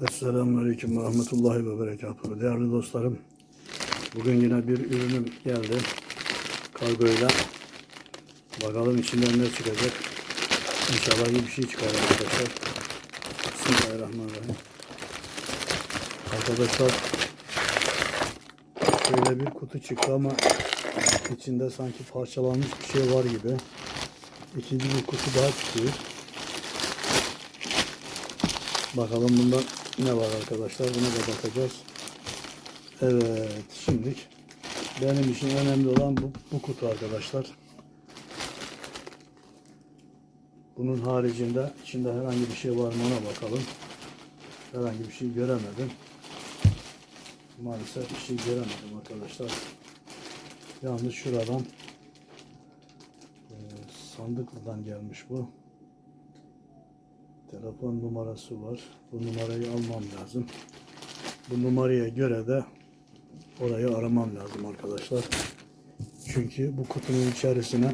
Esselamu Aleyküm ve Rahmetullahi ve Berekatuhu. Değerli dostlarım, bugün yine bir ürünüm geldi. Kargoyla. Bakalım içinden ne çıkacak. İnşallah iyi bir şey çıkar arkadaşlar. Bismillahirrahmanirrahim. Arkadaşlar, şöyle bir kutu çıktı ama içinde sanki parçalanmış bir şey var gibi. İkinci bir kutu daha çıkıyor. Bakalım bunda ne var arkadaşlar. Buna da bakacağız. Evet. Şimdi benim için önemli olan bu, bu kutu arkadaşlar. Bunun haricinde içinde herhangi bir şey var mı ona bakalım. Herhangi bir şey göremedim. Maalesef bir şey göremedim arkadaşlar. Yalnız şuradan e, sandıklıdan gelmiş bu. Telefon numarası var. Bu numarayı almam lazım. Bu numaraya göre de orayı aramam lazım arkadaşlar. Çünkü bu kutunun içerisine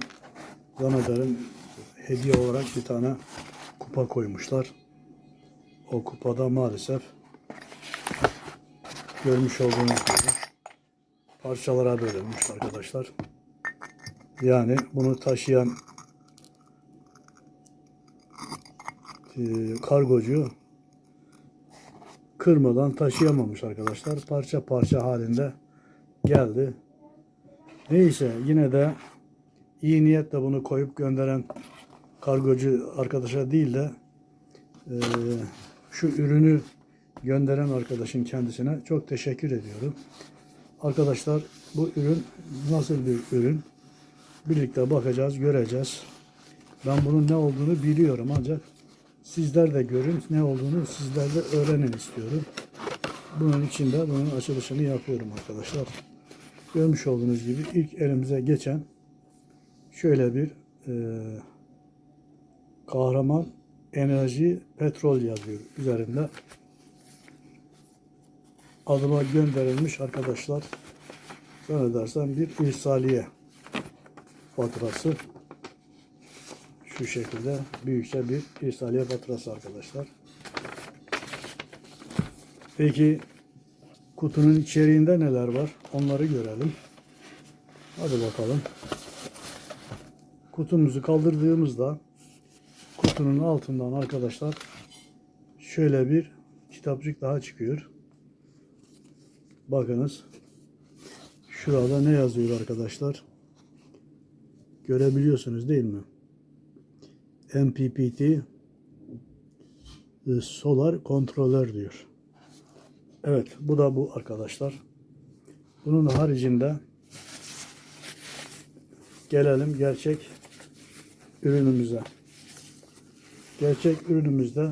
zannederim hediye olarak bir tane kupa koymuşlar. O kupada maalesef görmüş olduğunuz gibi parçalara bölünmüş arkadaşlar. Yani bunu taşıyan e, kargocu kırmadan taşıyamamış arkadaşlar. Parça parça halinde geldi. Neyse yine de iyi niyetle bunu koyup gönderen kargocu arkadaşa değil de e, şu ürünü gönderen arkadaşın kendisine çok teşekkür ediyorum. Arkadaşlar bu ürün nasıl bir ürün? Birlikte bakacağız, göreceğiz. Ben bunun ne olduğunu biliyorum ancak sizler de görün ne olduğunu sizler de öğrenin istiyorum. Bunun için de bunun açılışını yapıyorum arkadaşlar. Görmüş olduğunuz gibi ilk elimize geçen şöyle bir e, kahraman enerji petrol yazıyor üzerinde. Adıma gönderilmiş arkadaşlar. Zannedersem bir irsaliye faturası. Şu şekilde büyükçe bir irsaliye faturası arkadaşlar. Peki kutunun içeriğinde neler var? Onları görelim. Hadi bakalım. Kutumuzu kaldırdığımızda kutunun altından arkadaşlar şöyle bir kitapçık daha çıkıyor. Bakınız. Şurada ne yazıyor arkadaşlar? Görebiliyorsunuz değil mi? MPPT e, Solar Kontrolör diyor. Evet bu da bu arkadaşlar. Bunun haricinde gelelim gerçek ürünümüze. Gerçek ürünümüzde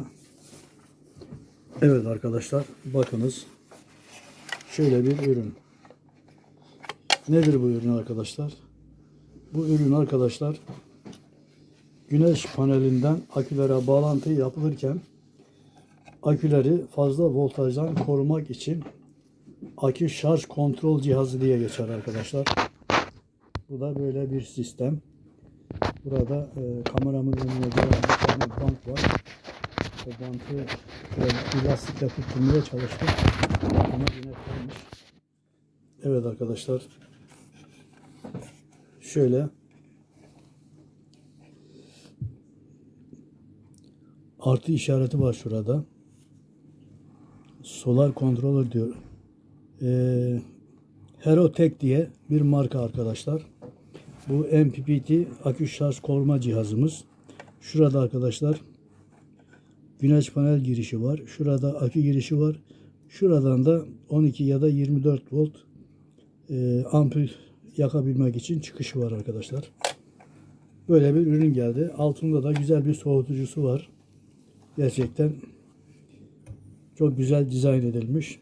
evet arkadaşlar bakınız şöyle bir ürün. Nedir bu ürün arkadaşlar? Bu ürün arkadaşlar güneş panelinden akülere bağlantı yapılırken aküleri fazla voltajdan korumak için akü şarj kontrol cihazı diye geçer arkadaşlar. Bu da böyle bir sistem. Burada e, kameramın önüne bir tane bant var. O bantı bir lastikle tutturmaya çalıştım. Ama yine kalmış. Evet arkadaşlar. Şöyle artı işareti var şurada. Solar Controller diyor. Ee, Herotek diye bir marka arkadaşlar. Bu MPPT akü şarj koruma cihazımız. Şurada arkadaşlar güneş panel girişi var. Şurada akü girişi var. Şuradan da 12 ya da 24 volt e, ampul yakabilmek için çıkışı var arkadaşlar. Böyle bir ürün geldi. Altında da güzel bir soğutucusu var. Gerçekten çok güzel dizayn edilmiş.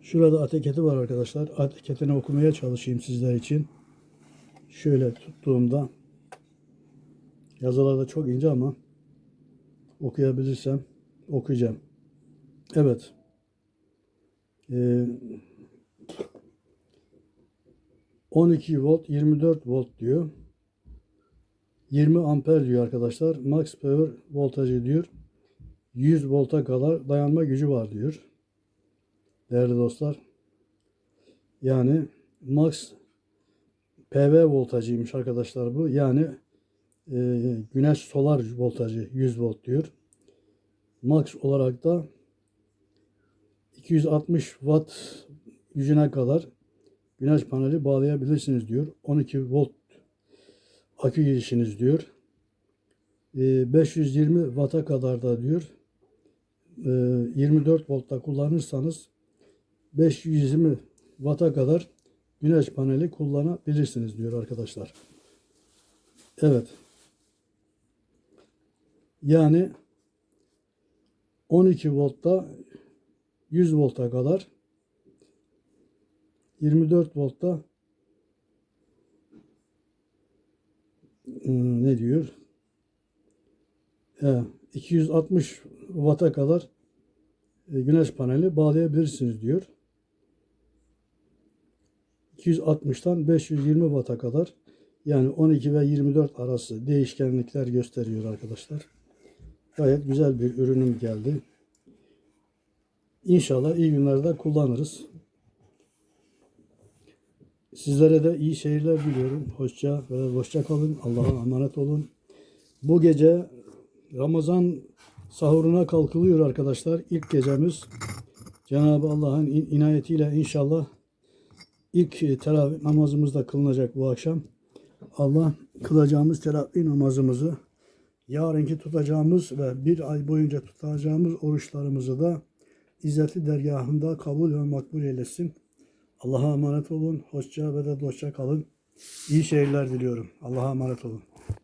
Şurada ateketi var arkadaşlar. Ateketini okumaya çalışayım sizler için. Şöyle tuttuğumda yazılar da çok ince ama okuyabilirsem okuyacağım. Evet. Ee, 12 volt 24 volt diyor. 20 amper diyor arkadaşlar. Max power voltajı diyor. 100 volta kadar dayanma gücü var diyor. Değerli dostlar. Yani max PV voltajıymış arkadaşlar bu. Yani e, güneş solar voltajı 100 volt diyor. Max olarak da 260 watt gücüne kadar güneş paneli bağlayabilirsiniz diyor. 12 volt akü girişiniz diyor. E, 520 watt'a kadar da diyor. E, 24 voltta kullanırsanız 520 watt'a kadar güneş paneli kullanabilirsiniz diyor arkadaşlar. Evet. Yani 12 voltta 100 volta kadar 24 voltta ne diyor? He, 260 watt'a kadar e, güneş paneli bağlayabilirsiniz diyor. 260'tan 520 watt'a kadar yani 12 ve 24 arası değişkenlikler gösteriyor arkadaşlar. Gayet güzel bir ürünüm geldi. İnşallah iyi günlerde kullanırız. Sizlere de iyi seyirler diliyorum. Hoşça hoşça kalın. Allah'a emanet olun. Bu gece Ramazan sahuruna kalkılıyor arkadaşlar. İlk gecemiz Cenab-ı Allah'ın in- inayetiyle inşallah ilk e, teravih namazımız da kılınacak bu akşam. Allah kılacağımız teravih namazımızı yarınki tutacağımız ve bir ay boyunca tutacağımız oruçlarımızı da İzzeti dergahında kabul ve makbul eylesin. Allah'a emanet olun. Hoşça ve de dostça kalın. İyi seyirler diliyorum. Allah'a emanet olun.